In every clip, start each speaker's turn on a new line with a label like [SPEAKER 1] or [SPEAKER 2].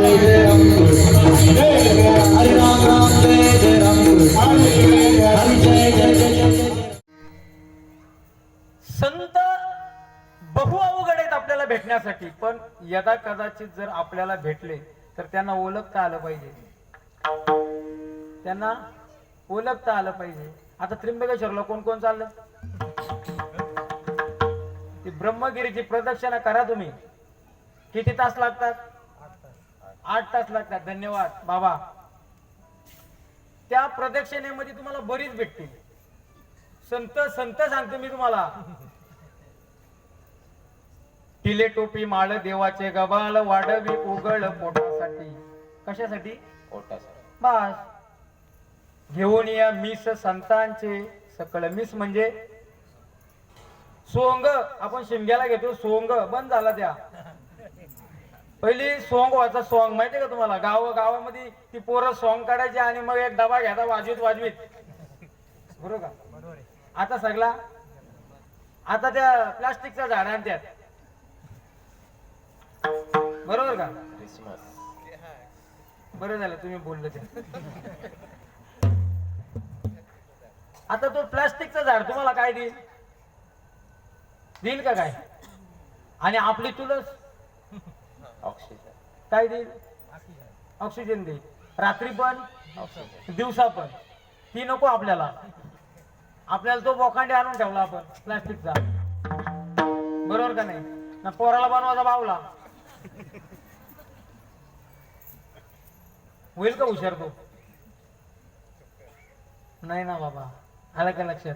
[SPEAKER 1] संत बहु अवघड आहेत आपल्याला भेटण्यासाठी पण यदा कदाचित जर आपल्याला भेटले तर त्यांना ओळखता आलं पाहिजे. त्यांना ओळखता आलं पाहिजे. आता त्र्यंबकेश्वरला कोण कोण चाललं? ती ब्रह्मगिरीची प्रदक्षिणा करा तुम्ही. किती तास लागतात? आठ तास लागतात. धन्यवाद. बाबा. त्या प्रदक्षिणेमध्ये तुम्हाला बरीच भेटतील. संत संत सांगतो मी तुम्हाला. टिले टोपी माळ देवाचे गबाळ वाढवी उगळ पोटासाठी. कशासाठी? बस. घेऊन या मिस संतांचे. सकळ मिस म्हणजे? सोंग. आपण शिमग्याला घेतो सोंग. बंद झाला त्या. पहिली सॉंग व्हायचा सॉंग माहितीये का तुम्हाला? गाव गावामध्ये ती पोरं सॉंग काढायची आणि मग एक डबा घ्यायचा वाजवीत वाजवीत. बरोबर का? आता सगळा? आता त्या प्लास्टिकच्या झाडा त्यात बरोबर का? बरं झालं तुम्ही बोललं ते. आता तो प्लास्टिकचं झाड तुम्हाला काय देईल? देईल का काय? आणि आपली तुलस? काय देईल? ऑक्सिजन देईल. रात्री पण दिवसा पण. ती नको आपल्याला. आपल्याला तो बोकांडे आणून ठेवला आपण प्लास्टिकचा. बरोबर का नाही? ना पोराला बनवायचा बावला होईल का हुशार तो? नाही ना बाबा. आलं का लक्षात?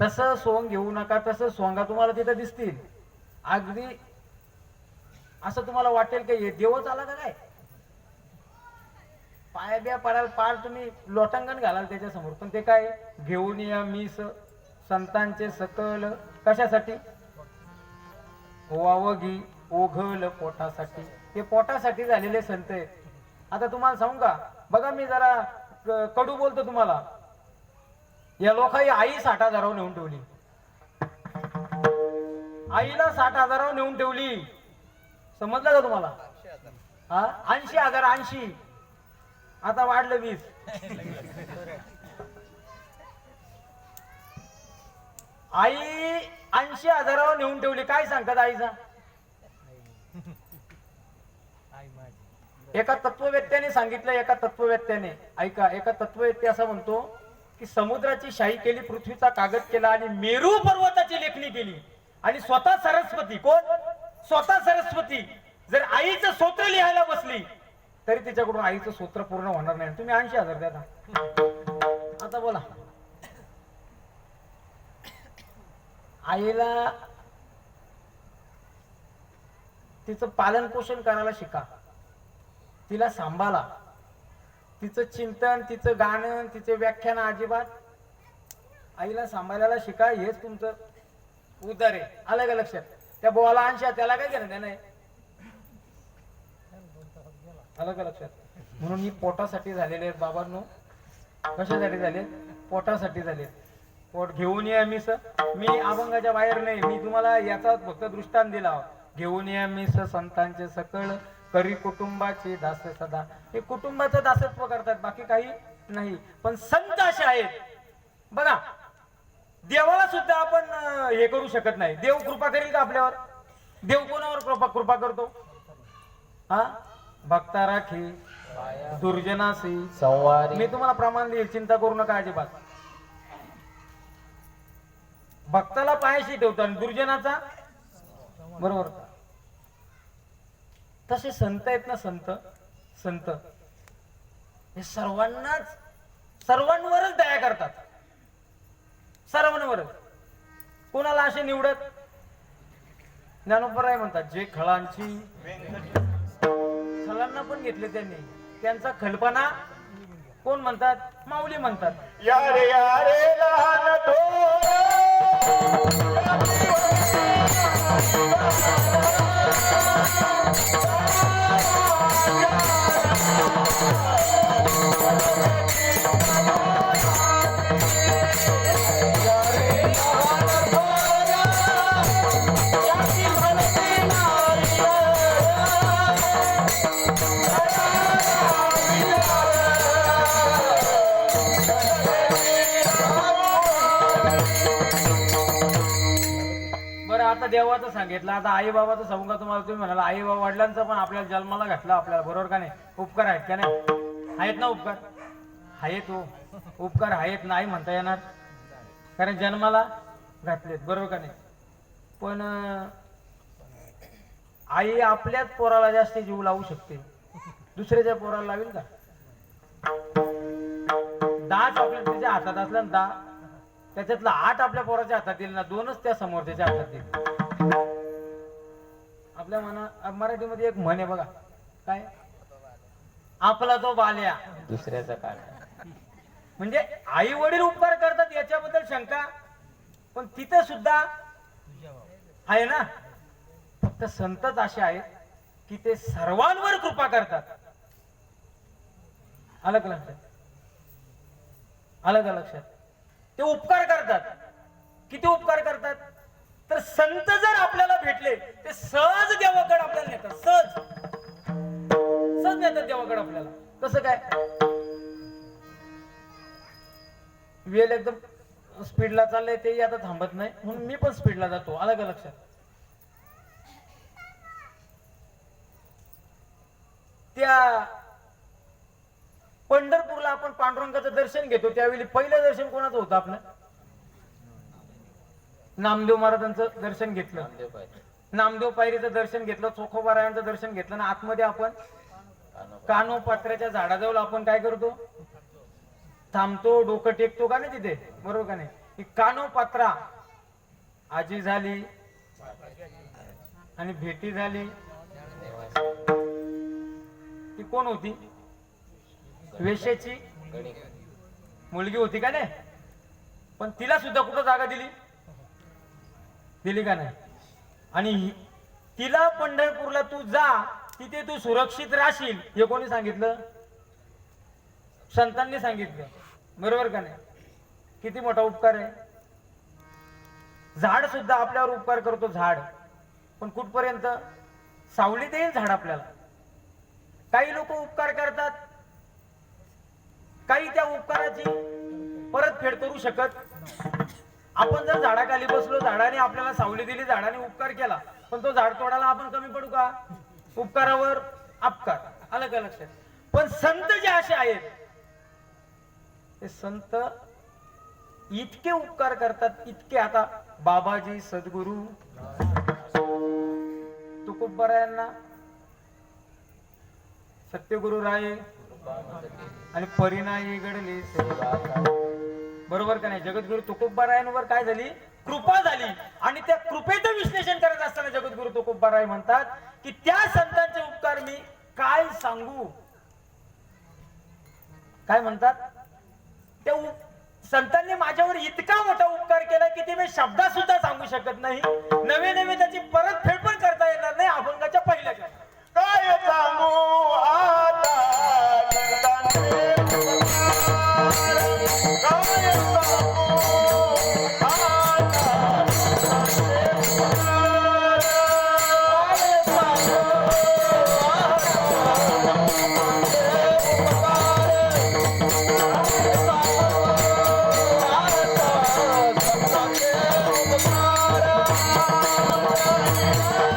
[SPEAKER 1] तसं सोंग घेऊ नका तसं सोंगा तुम्हाला तिथं दिसतील. अगदी असं तुम्हाला वाटेल की हे देवच आला का काय? पाय बिया पडाल पार तुम्ही लोटांगण घालाल त्याच्यासमोर. पण ते काय? घेऊन या मीस संतांचे सकल. कशासाठी? वावगी ओघल पोटासाठी. ते पोटासाठी झालेले संत आहेत. आता तुम्हाला सांगू का? बघा मी जरा कडू बोलतो तुम्हाला. या लोकांनी आई साठ हजारावर नेऊन ठेवली. आईला साठ हजारावर नेऊन ठेवली. समजलं का तुम्हाला? हा? ऐंशी हजार ऐंशी. आता वाढलं वीस. आई ऐंशी हजारावर नेऊन ठेवली. काय सांगतात आईचा? एका तत्ववेत्याने सांगितलं एका तत्ववेत्याने ऐका एका तत्ववेत्या असा म्हणतो की समुद्राची शाही केली पृथ्वीचा कागद केला आणि मेरू पर्वताची लेखणी केली. आणि स्वतः सरस्वती. कोण? स्वतः सरस्वती. जर आईचं सूत्र लिहायला बसली तरी तिच्याकडून आईचं सूत्र पूर्ण होणार नाही. तुम्ही ऐंशी हजार द्या आता. बोला. आईला तिचं पालन पोषण करायला शिका. तिला सांभाळा. तिचं चिंतन तिचं गाणं तिचे व्याख्यान अजिबात आईला सांभाळायला शिका. हेच तुमचं उदर आहे. आलं का लक्षात? त्या बोला अंशा त्याला काय घेणं नाही आलं का लक्षात? म्हणून मी पोटासाठी झालेले आहेत बाबांनो. कशासाठी झाले? पोटासाठी झाले. पोट घेऊन या मी सर. मी अभंगाच्या बाहेर नाही. मी तुम्हाला याचा फक्त दृष्टांत दिला. घेऊन या मी स संतांचे सकळ. करी कुटुंबाचे दास सदा. हे कुटुंबाचं दासत्व करतात बाकी काही नाही. पण संत असे आहेत. बघा देवाला सुद्धा आपण हे करू शकत नाही. देव कृपा करेल का आपल्यावर? देव कोणावर कृपा कृपा करतो? हा? भक्ता राखी दुर्जनासी.
[SPEAKER 2] संवारी.
[SPEAKER 1] मी तुम्हाला प्रमाण देईल चिंता करू नका अजिबात. भक्ताला पायाशी ठेवतो आणि दुर्जनाचा? बरोबर? तसे संत आहेत ना संत? संत. हे सर्वांनाच सर्वांवरच दया करतात. सर्वांवर कोणाला असे निवडत? ज्ञानोपराय म्हणतात जे खळांची खलांना पण घेतले त्यांनी. त्यांचा खलपणा कोण म्हणतात? माऊली म्हणतात.
[SPEAKER 3] यारे यारे लहान थोर
[SPEAKER 1] आता देवाचं सांगितलं. आता आई बाबाचं सांगू का तुम्हाला? तुम्ही म्हणाला आई बाबा वडिलांचं पण आपल्याला जन्माला घातलं आपल्याला. बरोबर का नाही? उपकार आहेत का नाही? आहेत ना उपकार. आहेत हो. उपकार आहेत नाही म्हणता येणार. कारण जन्माला घातलेत. बरोबर का नाही? पण आई आपल्याच पोराला जास्त जीव लावू शकते. दुसऱ्याच्या पोराला लावेल का? दहा चॉकलेट तिच्या हातात असल्या ना दहा त्याच्यातलं आठ आपल्या पोराच्या हातात येईल ना दोनच त्या समोर त्याच्या हातात येईल. आपल्या मना मराठीमध्ये एक म्हण आहे बघा. काय? आपला तो बाल्या.
[SPEAKER 2] दुसऱ्याचा काळ
[SPEAKER 1] म्हणजे आई वडील उपकार करतात याच्याबद्दल शंका पण तिथे सुद्धा आहे ना? फक्त संतच असे आहेत की ते सर्वांवर कृपा करतात. आलं का लक्षात. का लक्षात. ते उपकार करतात. किती उपकार करतात? तर संत जर आपल्याला भेटले ते सहज देवाकड आपल्याला नेतात. सहज. सहज नेतात देवाकड आपल्याला. कसं काय? वेल एकदम स्पीडला चाललंय तेही आता थांबत नाही. म्हणून मी पण स्पीडला जातो. आलं का लक्षात? त्या पंढरपूरला आपण पांडुरंगाचं दर्शन घेतो. त्यावेळी पहिलं दर्शन कोणाचं होतं आपलं? नामदेव महाराजांचं दर्शन घेतलं.
[SPEAKER 2] नामदेव
[SPEAKER 1] पायरीचं दर्शन घेतलं चोखोबारायांचं दर्शन घेतलं ना आतमध्ये आपण कानोपात्र्याच्या झाडाजवळ आपण काय करतो? थांबतो डोकं टेकतो का नाही तिथे? बरोबर का नाही? ही कानोपात्रा. आजी झाली. आणि भेटी झाली. ती कोण होती? वेश्याची मुलगी होती का नाही? पण तिला सुद्धा कुठं जागा दिली? दिली का नाही? आणि तिला पंढरपूरला तू जा तिथे तू सुरक्षित राहशील हे कोणी सांगितलं? संतांनी सांगितलं. बरोबर का नाही? किती मोठा उपकार आहे. झाड सुद्धा आपल्यावर उपकार करतो झाड. पण कुठपर्यंत? सावली देईल झाड आपल्याला. काही लोक उपकार करतात. काही त्या उपकाराची परतफेड करू शकत आपण जर झाडाखाली बसलो झाडाने आपल्याला सावली दिली झाडाने उपकार केला पण तो झाड तोडायला आपण कमी पडू का? उपकारावर अपकार. आलं का लक्षात? पण संत जे असे आहेत ते संत इतके उपकार करतात इतके आता बाबाजी सद्गुरू. तुकोबरायांना सत्यगुरु राय आणि परिणाय घडली बरोबर का नाही? जगद्गुरु तुकोबारायांवर काय झाली? कृपा झाली. आणि त्या कृपेचं विश्लेषण करत असताना जगद्गुरु तुकोबाराय म्हणतात की त्या संतांचे उपकार मी काय सांगू? काय म्हणतात? त्या संतांनी माझ्यावर इतका मोठा उपकार केला की ते मी शब्दात सुद्धा सांगू शकत नाही. नवे नवे त्याची परतफेड पण करता येणार नाही अभंगाच्या पहिल्या
[SPEAKER 3] काय सांगू? आता काय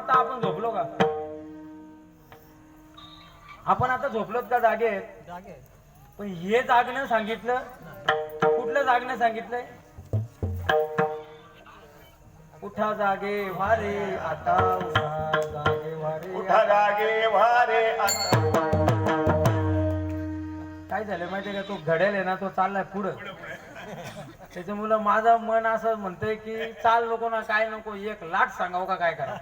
[SPEAKER 3] आता
[SPEAKER 1] आपण झोपलो का? आपण आता झोपलोत का जागेत? पण हे जागणं सांगितलं? कुठलं जागणं सांगितलंय? उठा जागे वारे आता उठा जागे वारे
[SPEAKER 2] उठा जागे वारे आता
[SPEAKER 1] काय झालं माहितीये का? तो घडेल आहे ना तो चाललाय पुढं. त्याच्यामुळं माझं मन असं म्हणतंय की चाल नको ना काय नको एक लाट सांगाव का काय करा